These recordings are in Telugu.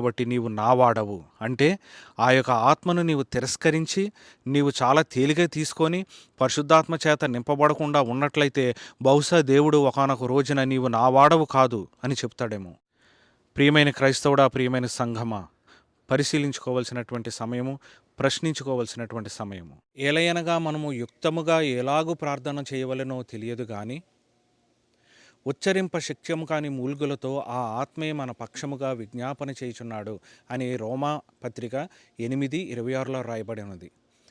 కాబట్టి నీవు నా వాడవు. అంటే ఆ యొక్క ఆత్మను నీవు తిరస్కరించి నీవు చాలా తేలిగా తీసుకొని పరిశుద్ధాత్మ చేత నింపబడకుండా ఉన్నట్లయితే బహుశా దేవుడు ఒకనొక రోజున నీవు నావాడవు కాదు అని చెప్తాడేమో. ప్రియమైన క్రైస్తవుడా ప్రియమైన సంఘమా పరిశీలించుకోవలసినటువంటి సమయము ప్రశ్నించుకోవాల్సినటువంటి సమయము. ఏలయనగా మనము యుక్తముగా ఎలాగూ ప్రార్థన చేయవలెనో తెలియదు కానీ ఉచ్చరింప శక్యము కాని మూల్గులతో ఆ ఆత్మే మన పక్షముగా విజ్ఞాపన చేయుచున్నాడు అని రోమా పత్రిక ఎనిమిది ఇరవై ఆరులో రాయబడి ఉన్నది.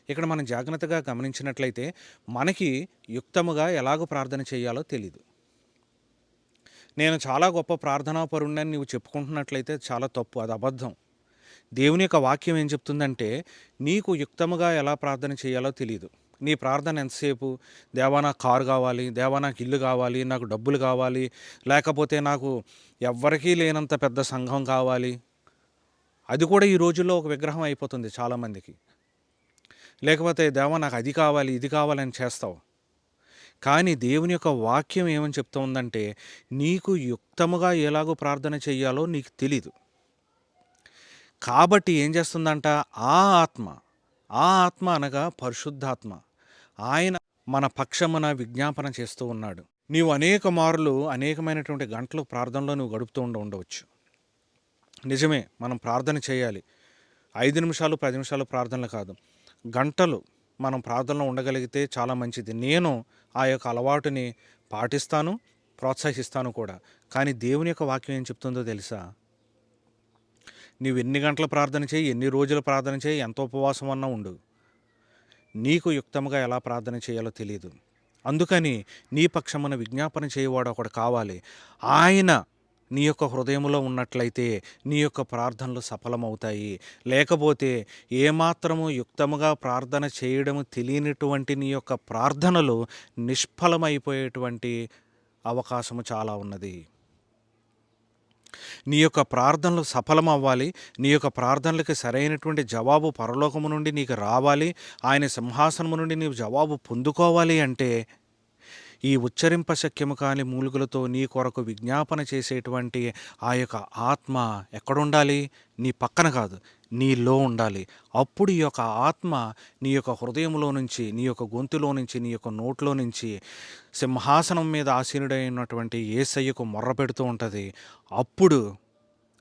ఇక్కడ మనం జాగ్రత్తగా గమనించినట్లయితే మనకి యుక్తముగా ఎలాగో ప్రార్థన చేయాలో తెలీదు. నేను చాలా గొప్ప ప్రార్థనాపరుణ్ణని నీవు చెప్పుకుంటున్నట్లయితే చాలా తప్పు అది అబద్ధం. దేవుని యొక్క వాక్యం ఏం చెప్తుందంటే నీకు యుక్తముగా ఎలా ప్రార్థన చేయాలో తెలియదు నీ ప్రార్థన ఎంతసేపు? దేవా నాకు కారు కావాలి. దేవా నాకు ఇల్లు కావాలి. నాకు డబ్బులు కావాలి. లేకపోతే నాకు ఎవ్వరికీ లేనంత పెద్ద సంఘం కావాలి. అది కూడా ఈ రోజుల్లో ఒక విగ్రహం అయిపోతుంది చాలామందికి. లేకపోతే దేవా నాకు అది కావాలి ఇది కావాలని చేస్తావు. కానీ దేవుని యొక్క వాక్యం ఏమని చెప్తూ ఉందంటే నీకు యుక్తముగా ఎలాగో ప్రార్థన చెయ్యాలో నీకు తెలీదు. కాబట్టి ఏం చేస్తుందంట? ఆ ఆత్మ ఆ ఆత్మ అనగా పరిశుద్ధాత్మ. ఆయన మన పక్షమున విజ్ఞాపన చేస్తూ ఉన్నాడు. నీవు అనేక మార్లు అనేకమైనటువంటి గంటలు ప్రార్థనలో నువ్వు గడుపుతూ ఉండ ఉండవచ్చు. నిజమే మనం ప్రార్థన చేయాలి. ఐదు నిమిషాలు పది నిమిషాలు ప్రార్థనలు కాదు. గంటలు మనం ప్రార్థనలో ఉండగలిగితే చాలా మంచిది. నేను ఆ యొక్క అలవాటుని పాటిస్తాను ప్రోత్సహిస్తాను కూడా. కానీ దేవుని యొక్క వాక్యం ఏం చెప్తుందో తెలుసా? నీవు ఎన్ని గంటలు ప్రార్థన చేయి ఎన్ని రోజులు ప్రార్థన చేయి ఎంత ఉపవాసం అన్నా ఉండు. నీకు యుక్తముగా ఎలా ప్రార్థన చేయాలో తెలియదు అందుకని నీ పక్షమున విజ్ఞాపన చేయవాడు ఒకడు కావాలి. ఆయన నీ యొక్క హృదయంలో ఉన్నట్లయితే నీ యొక్క ప్రార్థనలు సఫలమవుతాయి. లేకపోతే ఏమాత్రము యుక్తముగా ప్రార్థన చేయడము తెలియనటువంటి నీ యొక్క ప్రార్థనలు నిష్ఫలమైపోయేటువంటి అవకాశము చాలా ఉన్నది. నీ యొక్క ప్రార్థనలు సఫలం అవ్వాలి నీ యొక్క ప్రార్థనలకి సరైనటువంటి జవాబు పరలోకము నుండి నీకు రావాలి. ఆయన సింహాసనము నుండి నీవు జవాబు పొందుకోవాలి అంటే ఈ ఉచ్చరింప శక్యము కాని మూలుగులతో నీ కొరకు విజ్ఞాపన చేసేటువంటి ఆ యొక్క ఆత్మ ఎక్కడుండాలి? నీ పక్కన కాదు నీలో ఉండాలి. అప్పుడు ఈ యొక్క ఆత్మ నీ యొక్క హృదయంలో నుంచి నీ యొక్క గొంతులో నుంచి నీ యొక్క నోట్లో నుంచి సింహాసనం మీద ఆసీనుడైనటువంటి ఏసయ్యకు మొర్ర పెడుతూ ఉంటుంది. అప్పుడు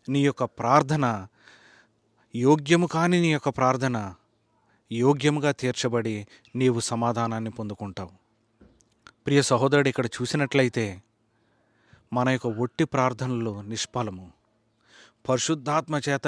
నీ యొక్క ప్రార్థన యోగ్యము కాని నీ యొక్క ప్రార్థన యోగ్యముగా తీర్చబడి నీవు సమాధానాన్ని పొందుకుంటావు. ప్రియ సహోదరుడు ఇక్కడ చూసినట్లయితే మన యొక్క ఒట్టి ప్రార్థనలు నిష్ఫలము. పరిశుద్ధాత్మ చేత